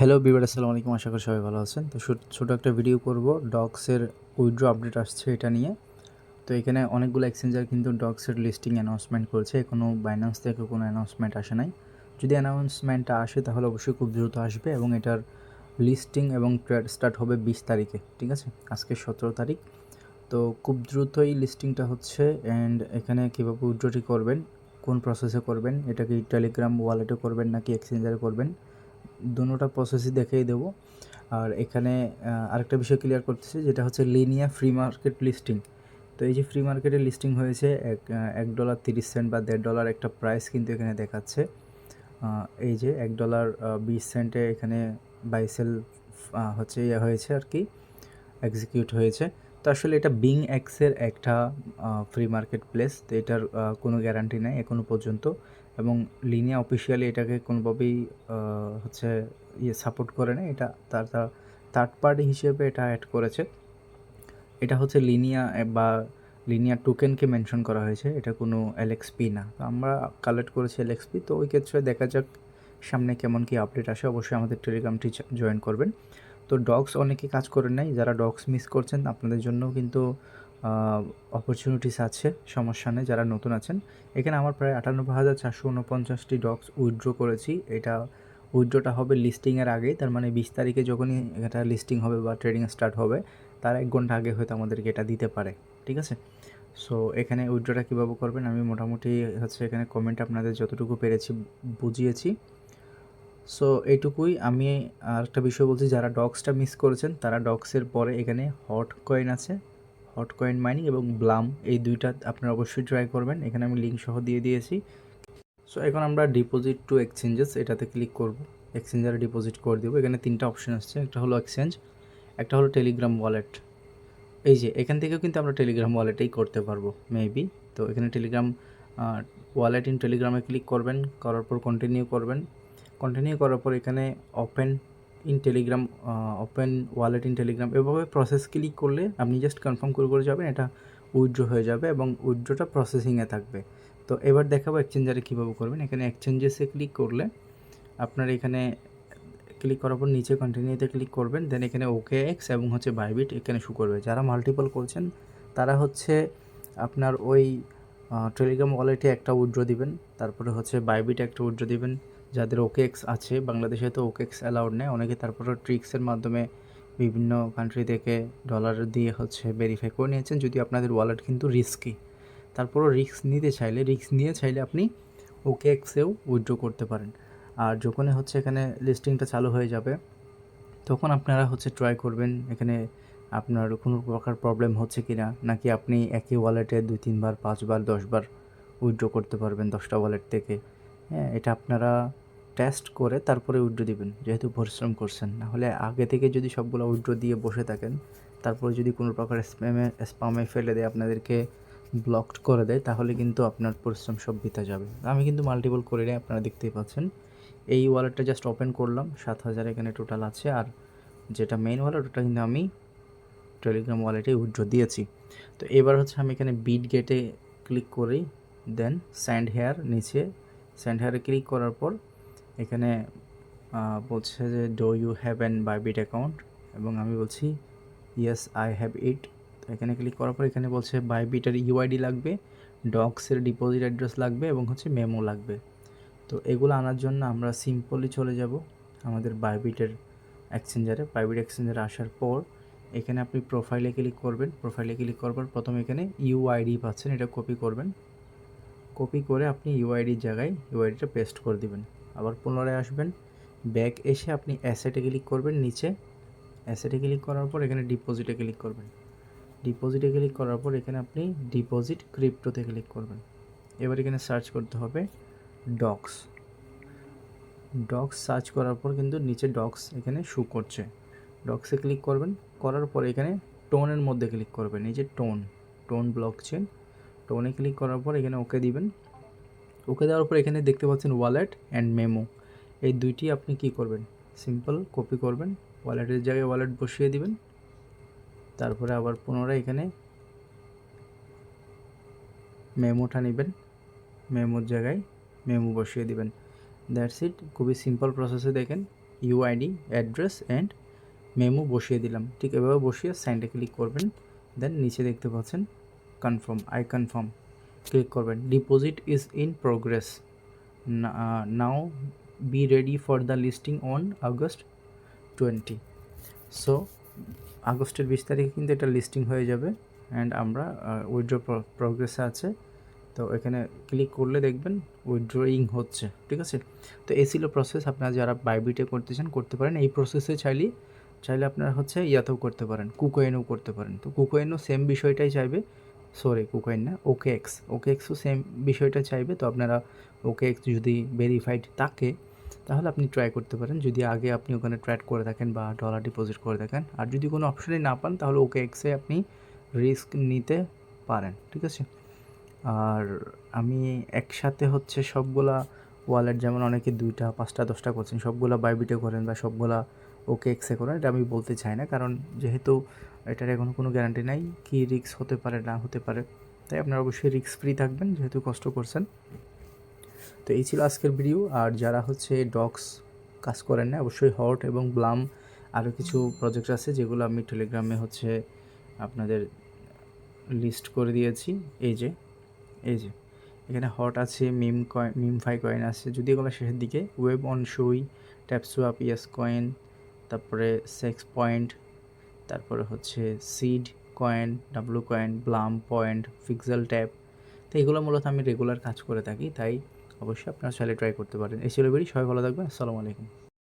Hello Bieber আসসালামু আলাইকুম। আশা করি সবাই ভালো আছেন। তো ছোট- একটা ভিডিও করব। ডগসের উইড্রো আপডেট আসছে এটা নিয়ে। তো এখানে অনেকগুলো এক্সচেঞ্জার কিন্তু ডগসের লিস্টিং অ্যানাউন্সমেন্ট করেছে। কোনো বাইন্যান্স থেকে কোনো অ্যানাউন্সমেন্ট আসে নাই। যদি অ্যানাউন্সমেন্টটা আসে, তাহলে অবশ্যই খুব দ্রুত আসবে এবং এটার লিস্টিং এবং ট্রেড স্টার্ট হবে বিশ তারিখে, ঠিক আছে? আজকে সতেরো তারিখ। তো খুব দ্রুতই লিস্টিংটা হচ্ছে অ্যান্ড এখানে কীভাবে উইড্রোটি করবেন, কোন প্রসেসে করবেন, এটা কি টেলিগ্রাম ওয়ালেটে করবেন নাকি এক্সচেঞ্জারে করবেন? দুটোটা প্রসেসই দেখিয়ে দেবো। আর এখানে আরেকটা বিষয় ক্লিয়ার করতেছি, যেটা হচ্ছে লিনিয়া ফ্রি মার্কেট লিস্টিং তো এই যে ফ্রি মার্কেটে লিস্টিং হয়েছে, এক এক ডলার তিরিশ সেন্ট বা দেড় ডলার একটা প্রাইস কিন্তু এখানে দেখাচ্ছে। এই যে এক ডলার বিশ সেন্টে এখানে বাইসেল হচ্ছে ইয়ে হয়েছে আর কি এক্সিকিউট হয়েছে। তো আসলে এটা বিং এক্সের একটা ফ্রি মার্কেট প্লেস তো এটার কোনো গ্যারান্টি নেই এখনও পর্যন্ত। এবং লিনিয়া অফিসিয়ালি এটাকে কোনোভাবেই হচ্ছে ইয়ে সাপোর্ট করে না। এটা তার থার্ড পার্টি হিসেবে এটা অ্যাড করেছে। এটা হচ্ছে লিনিয়া বা লিনিয়া টোকেনকে মেনশন করা হয়েছে। এটা কোনো এলএক্সপি না। তো আমরা কালেক্ট করেছি এলএক্সপি তো ওই ক্ষেত্রে দেখা যাক সামনে কেমন কি আপডেট আসে। অবশ্যই আমাদের টেলিগ্রামটি জয়েন করবেন। তো ডগস অনেকে কাজ করে নাই। যারা ডগস মিস করছেন, আপনাদের জন্য কিন্তু অপরচুনিটিস আছে, সমস্যা নেই, যারা নতুন আছেন। এখানে আমার প্রায় আটানব্বই হাজার চারশো উনপঞ্চাশটি ডগস উইথড্র করেছি। এটা উইথড্রটা হবে লিস্টিংয়ের আগেই, তার মানে বিশ তারিখে যখনই এটা লিস্টিং হবে বা ট্রেডিং স্টার্ট হবে, তার এক ঘণ্টা আগে হয়তো আমাদেরকে এটা দিতে পারে, ঠিক আছে? সো এখানে উইথড্রটা কীভাবে করবেন? আমি মোটামুটি হচ্ছে এখানে কমেন্ট আপনাদের যতটুকু পেরেছি বুঝিয়েছি। সো এইটুকুই আমি আর একটা বিষয় বলছি, যারা ডগসটা মিস করেছেন, তারা ডগসের পরে এখানে হট কয়েন আছে। হট কয়েন মাইনিং এবং ব্লাম, এই দুইটা আপনারা অবশ্যই ট্রাই করবেন। এখানে আমি লিঙ্ক সহ দিয়ে দিয়েছি। সো এখন আমরা ডিপোজিট টু এক্সচেঞ্জেস এটাতে ক্লিক করব। এক্সচেঞ্জারে ডিপোজিট করে দেবো। এখানে তিনটা অপশন আসছে। একটা হলো এক্সচেঞ্জ একটা হলো টেলিগ্রাম ওয়ালেট এই যে, এখান থেকেও কিন্তু আমরা টেলিগ্রাম ওয়ালেটেই করতে পারব মেবি তো এখানে টেলিগ্রাম ওয়ালেট ইন টেলিগ্রামে ক্লিক করবেন, করার পর কন্টিনিউ করবেন। কন্টিনিউ করার পর এখানে open in Telegram open wallet in Telegram এভাবে প্রসেস ক্লিক করলে আপনি জাস্ট কনফার্ম করে করে যাবেন, এটা উইথড্র হয়ে যাবে এবং উইথড্রটা প্রসেসিংয়ে থাকবে। তো এবার দেখাবো এক্সচেঞ্জারে কীভাবে করবেন। এখানে এক্সচেঞ্জেসে ক্লিক করলে আপনার এখানে ক্লিক করার পর নিচে কন্টিনিউতে ক্লিক করবেন দেন এখানে ওকে এক্স এবং হচ্ছে বাইবিট এখানে শু করবে। যারা মাল্টিপল করছেন, তারা হচ্ছে আপনার ওই টেলিগ্রাম ওয়ালেটে একটা উইড্রো দিবেন, তারপরে হচ্ছে বাইবিট একটা উইড্রো দিবেন যাদের ওকে এক্স আছে, বাংলাদেশে তো ওকেক্স অ্যালাউড নেই, অনেকে তারপরে ট্রিক্সের মাধ্যমে বিভিন্ন কান্ট্রি থেকে ডলার দিয়ে হচ্ছে ভেরিফাই করে নিয়েছেন যদি আপনাদের ওয়ালেট কিন্তু রিস্কি তারপরও রিস্ক নিতে চাইলে রিস্ক নিয়ে চাইলে আপনি ওকে এক্সেও উইথড্র করতে পারেন। আর যখনই হচ্ছে এখানে লিস্টিংটা চালু হয়ে যাবে, তখন আপনারা হচ্ছে ট্রাই করবেন এখানে আপনার কোনো প্রকার প্রবলেম হচ্ছে কি না নাকি আপনি একই ওয়ালেটে দুই, তিনবার, পাঁচবার, দশবার উইথড্র করতে পারবেন দশটা ওয়ালেট থেকে। হ্যাঁ এটা আপনারা টেস্ট করে তারপরে উইড্রো দিবেন, যেহেতু পরিশ্রম করছেন। নাহলে আগে থেকে যদি সবগুলো উইড্রো দিয়ে বসে থাকেন, তারপরে যদি কোনো প্রকার স্প্যামে স্পামে ফেলে দেয়, আপনাদেরকে ব্লকড করে দেয়, তাহলে কিন্তু আপনার পরিশ্রম সব বিতা যাবে। আমি কিন্তু মাল্টিপল করে নিই, আপনারা দেখতেই পাচ্ছেন। এই ওয়ালেটটা জাস্ট ওপেন করলাম, সাত হাজার এখানে টোটাল আছে, আর যেটা মেইন ওয়ালেট ওটা কিন্তু আমি টেলিগ্রাম ওয়ালেটে উইড্রো দিয়েছি। তো এবার হচ্ছে আমি এখানে বিট গেটে ক্লিক করি দেন স্যান্ড হেয়ার নিচে। স্যান্ড হেয়ারে ক্লিক করার পর এখানে বলছে যে do you have an Bybit account এবং আমি বলছি ইয়েস আই হ্যাভ ইট তো এখানে ক্লিক করার পর এখানে বলছে বাইবিটের ইউআইডি লাগবে ডক্সের ডিপোজিট অ্যাড্রেস লাগবে এবং হচ্ছে মেমো লাগবে। তো এগুলো আনার জন্য আমরা সিম্পলি চলে যাব আমাদের বাইবিটের এক্সচেঞ্জারে বাইবিট এক্সচেঞ্জারে আসার পর এখানে আপনি প্রোফাইলে ক্লিক করবেন। প্রোফাইলে ক্লিক করবার প্রথমে এখানে ইউআইডি পাচ্ছেন, এটা কপি করবেন। কপি করে আপনি ইউআইডির জায়গায় ইউআইডিটা পেস্ট করে দিবেন। আবার পুনরায় আসবেন। ব্যাক এসে আপনি অ্যাসেটে ক্লিক করবেন, নিচে অ্যাসেটে ক্লিক করার পর এখানে ডিপোজিটে ক্লিক করবেন। ডিপোজিটে ক্লিক করার পর এখানে আপনি ডিপোজিট ক্রিপ্টোতে ক্লিক করবেন। এবার এখানে সার্চ করতে হবে ডক্স ডক্স সার্চ করার পর কিন্তু নিচে ডক্স এখানে শু করছে। ডক্সে ক্লিক করবেন, করার পর এখানে টোনের মধ্যে ক্লিক করবেন। এই যে টোন টোন ব্লক চেন টোনে ক্লিক করার পর এখানে ওকে দিবেন। ওকে দেওয়ার পর এখানে দেখতে পাচ্ছেন ওয়ালেট অ্যান্ড মেমো এই দুইটি আপনি কি করবেন? সিম্পল কপি করবেন ওয়ালেটের জায়গায় ওয়ালেট বসিয়ে দিবেন। তারপরে আবার পুনরায় এখানে মেমোটা নেবেন। মেমোর জায়গায় মেমো বসিয়ে দিবেন। দ্যাটস ইট খুবই সিম্পল প্রসেসে দেখেন। ইউআইডি অ্যাড্রেস অ্যান্ড মেমো বসিয়ে দিলাম। ঠিক এভাবে বসিয়ে সাইনটা ক্লিক করবেন। দেন নিচে দেখতে পাচ্ছেন কনফার্ম আই কনফার্ম ক্লিক করবেন। Deposit is in progress now be ready for the listing on August twenty so আগস্টের বিশ তারিখে কিন্তু এটা লিস্টিং হয়ে যাবে অ্যান্ড আমরা উইথড্র প্রগ্রেসে আছে। তো এখানে ক্লিক করলে দেখবেন উইথড্রয়িং হচ্ছে, ঠিক আছে? তো এই ছিল প্রসেস আপনারা যারা বাইবিটে করতে চান, করতে পারেন। এই প্রসেসে চাইলে চাইলে আপনারা হচ্ছে ইয়াতেও করতে পারেন কুকোয়েনও করতে পারেন। তো কুকোয়েনও সেম বিষয়টাই চাইবে। সরি কুকোয়েন না ওকে এক্স ওকে এক্সও সেম বিষয়টা চাইবে, তো আপনারা ওকে এক্স যদি ভেরিফাইড থাকে, তাহলে আপনি ট্রাই করতে পারেন। যদি আগে আপনি ওখানে ট্র্যাড করে থাকেন বা ডলার ডিপোজিট করে থাকেন আর যদি কোনো অপশানই না পান, তাহলে ওকে এক্সে আপনি রিস্ক নিতে পারেন, ঠিক আছে? আর আমি একসাথে হচ্ছে সবগুলা ওয়ালেট যেমন অনেকে দুইটা, পাঁচটা, দশটা করছেন, সবগুলা বাইবিটে করেন বা সবগুলা ওকে এক্সে করেন, এটা আমি বলতে চাই না। কারণ যেহেতু এটার এখনও কোনো গ্যারান্টি নাই, কী রিস্ক হতে পারে, না হতে পারে। তাই আপনারা অবশ্যই রিস্ক ফ্রি থাকবেন, যেহেতু কষ্ট করছেন। তো এই ছিল আজকের ভিডিও আর যারা হচ্ছে ডক্স কাজ করেন না, অবশ্যই হট এবং ব্লাম আরও কিছু প্রজেক্ট আছে, যেগুলো আমি টেলিগ্রামে হচ্ছে আপনাদের লিস্ট করে দিয়েছি। এই যে এই যে, এখানে হট আছে meme coin meme fi coin আছে যদি এগুলো শেষের দিকে। Web on Sui tapswap yes coin তারপরে সেক্স পয়েন্ট তারপরে হচ্ছে seed coin W coin Blum point pixel tap তো এগুলো মূলত আমি রেগুলার কাজ করে থাকি, তাই অবশ্যই আপনারা চাইলে ট্রাই করতে পারেন। এই ছিল বেরি সবাই ভালো থাকবেন, আসসালামু আলাইকুম।